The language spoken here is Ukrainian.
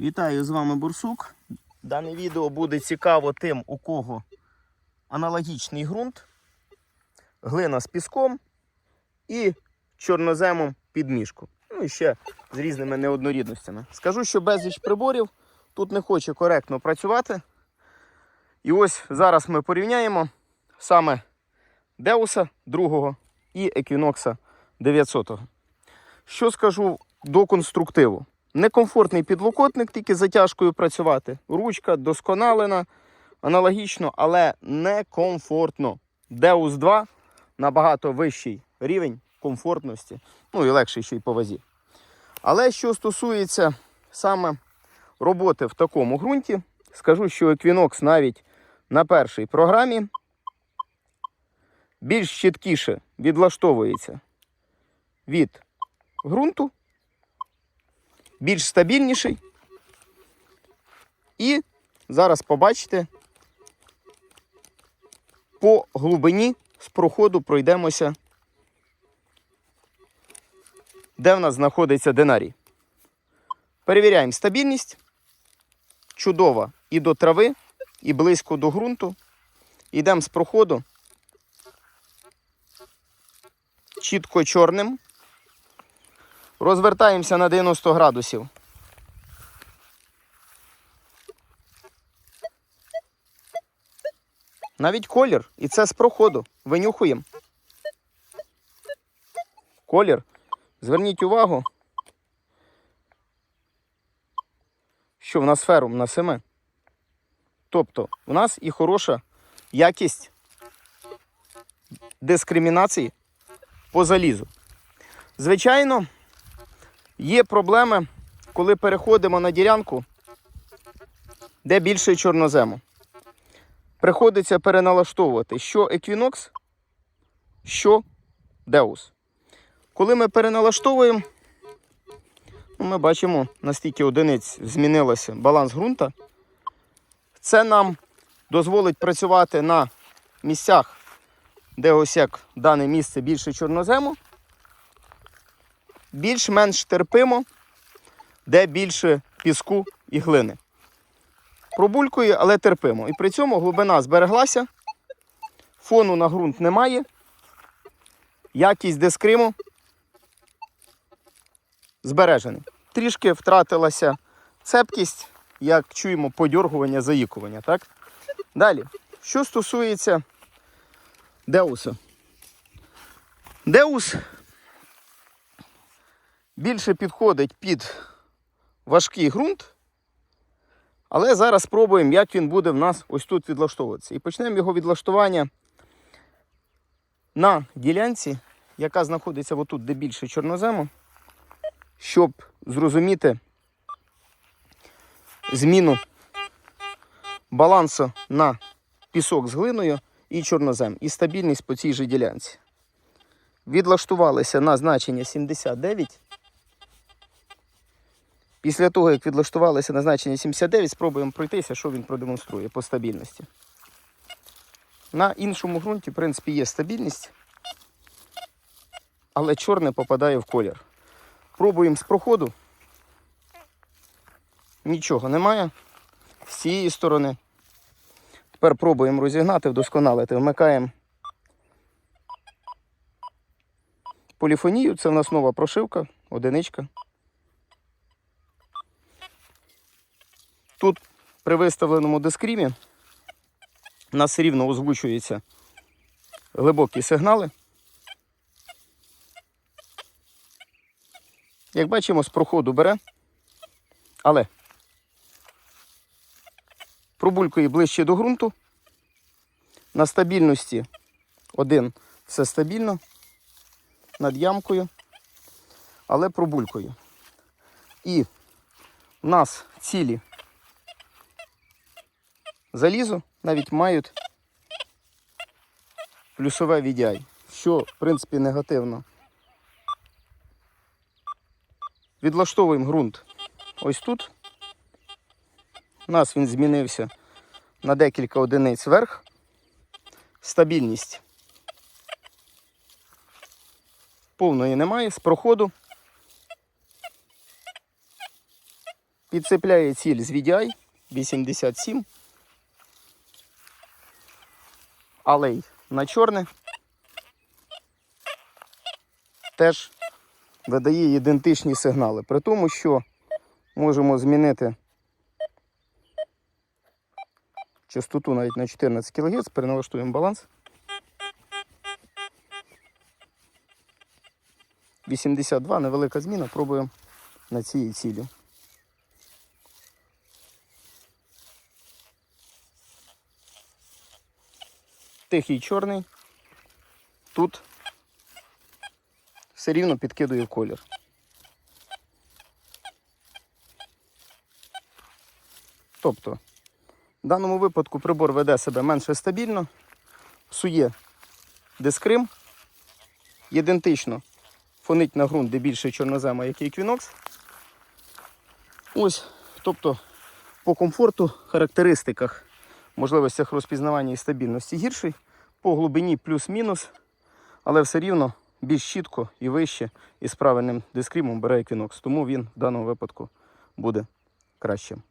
Вітаю з вами Бурсук. Дане відео буде цікаво тим, у кого аналогічний ґрунт, глина з піском і чорноземом під мішку. Ну і ще з різними неоднорідностями. Скажу, що безліч приборів тут не хоче коректно працювати. І ось зараз ми порівняємо саме Деуса 2 і Equinox 900. Що скажу до конструктиву? Некомфортний підлокотник, тільки затяжкою працювати. Ручка досконалена, аналогічно, але некомфортно. Deus 2 набагато вищий рівень комфортності, ну і легший ще й по вазі. Але що стосується саме роботи в такому ґрунті, скажу, що Equinox навіть на першій програмі більш чіткіше відлаштовується від ґрунту, більш стабільніший. І зараз побачите, по глибині з проходу пройдемося, де в нас знаходиться динарій. Перевіряємо стабільність. Чудова і до трави, і близько до ґрунту. Йдемо з проходу чітко чорним. Розвертаємося на 90 градусів. Навіть колір, і це з проходу. Винюхуємо. Колір. Зверніть увагу, що в нас ферум на семи. Тобто, у нас і хороша якість дискримінації по залізу. Звичайно, є проблеми, коли переходимо на ділянку, де більше чорнозему. Приходиться переналаштовувати що Equinox, що Deus. Коли ми переналаштовуємо, ну, ми бачимо, настільки одиниць змінилося баланс ґрунта. Це нам дозволить працювати на місцях, де ось як дане місце більше чорнозему, більш-менш терпимо, де більше піску і глини. Пробулькує, але терпимо. І при цьому глибина збереглася, фону на ґрунт немає, якість дискриму збережений. Трішки втратилася цепкість, як чуємо, подьоргування, заїкування. Так? Далі, що стосується Деуса. Деус більше підходить під важкий ґрунт, але зараз спробуємо, як він буде в нас ось тут відлаштовуватися. І почнемо його відлаштування на ділянці, яка знаходиться отут, де більше чорнозему, щоб зрозуміти зміну балансу на пісок з глиною і чорнозем, і стабільність по цій же ділянці. Відлаштувалися на значення 79. Після того, як відлаштувалися на значення 79, спробуємо пройтися, що він продемонструє по стабільності. На іншому ґрунті, в принципі, є стабільність, але чорне попадає в колір. Пробуємо з проходу. Нічого немає. З цієї сторони. Тепер пробуємо розігнати, вдосконалити. Вмикаємо поліфонію. Це в нас нова прошивка, одиничка. Тут при виставленому дискрімі у нас рівно озвучуються глибокі сигнали. Як бачимо, з проходу бере, але пробулькою ближче до ґрунту. На стабільності один все стабільно, над ямкою, але пробулькою. І в нас цілі залізо навіть мають плюсове VDI, що, в принципі, негативно. Відлаштовуємо ґрунт ось тут. У нас він змінився на декілька одиниць вверх. Стабільність повної немає з проходу. Підцепляє ціль з VDI 87. Алей на чорне. Теж видає ідентичні сигнали. При тому, що можемо змінити частоту навіть на 14 кГц, переналаштуємо баланс. 82, невелика зміна, пробуємо на цій цілі. Тихий чорний. Тут все рівно підкидує колір. Тобто, в даному випадку прибор веде себе менше стабільно, псує дискрим, ідентично фонить на ґрунт, де більше чорнозема, як і Equinox. Ось, тобто, по комфорту, характеристиках, можливостях розпізнавання і стабільності гірший, по глибині плюс-мінус, але все рівно більш чітко і вище і з правильним дискримом бере Equinox, тому він в даному випадку буде кращим.